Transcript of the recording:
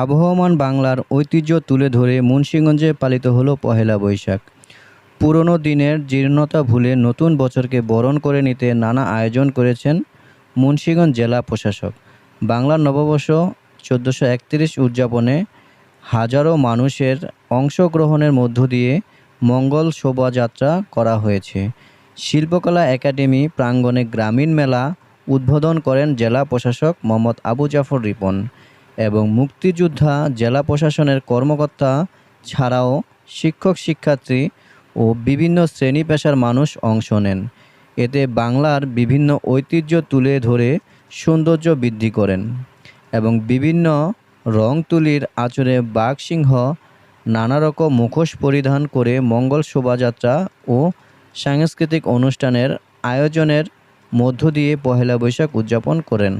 আবহমান বাংলার ঐতিহ্য তুলে ধরে মুন্সিগঞ্জে পালিত হলো পহেলা বৈশাখ। পুরনো দিনের জীর্ণতা ভুলে নতুন বছরকে বরণ করে নিতে নানা আয়োজন করেছেন মুন্সিগঞ্জ জেলা প্রশাসক। বাংলার নববর্ষ চোদ্দোশো একত্রিশ উদযাপনে হাজারো মানুষের অংশগ্রহণের মধ্য দিয়ে মঙ্গল শোভাযাত্রা করা হয়েছে। শিল্পকলা একাডেমি প্রাঙ্গণে গ্রামীণ মেলা উদ্বোধন করেন জেলা প্রশাসক মোহাম্মদ আবু জাফর রিপন। এবং মুক্তিযোদ্ধা, জেলা প্রশাসনের কর্মকর্তা ছাড়াও শিক্ষক, শিক্ষার্থী ও বিভিন্ন শ্রেণি পেশার মানুষ অংশ নেন। এতে বাংলার বিভিন্ন ঐতিহ্য তুলে ধরে সৌন্দর্য বৃদ্ধি করেন এবং বিভিন্ন রং তুলির আচরে বাঘ সিংহ, নানা রকম মুখোশ পরিধান করে মঙ্গল শোভাযাত্রা ও সাংস্কৃতিক অনুষ্ঠানের আয়োজনের মধ্য দিয়ে পহেলা বৈশাখ উদযাপন করেন।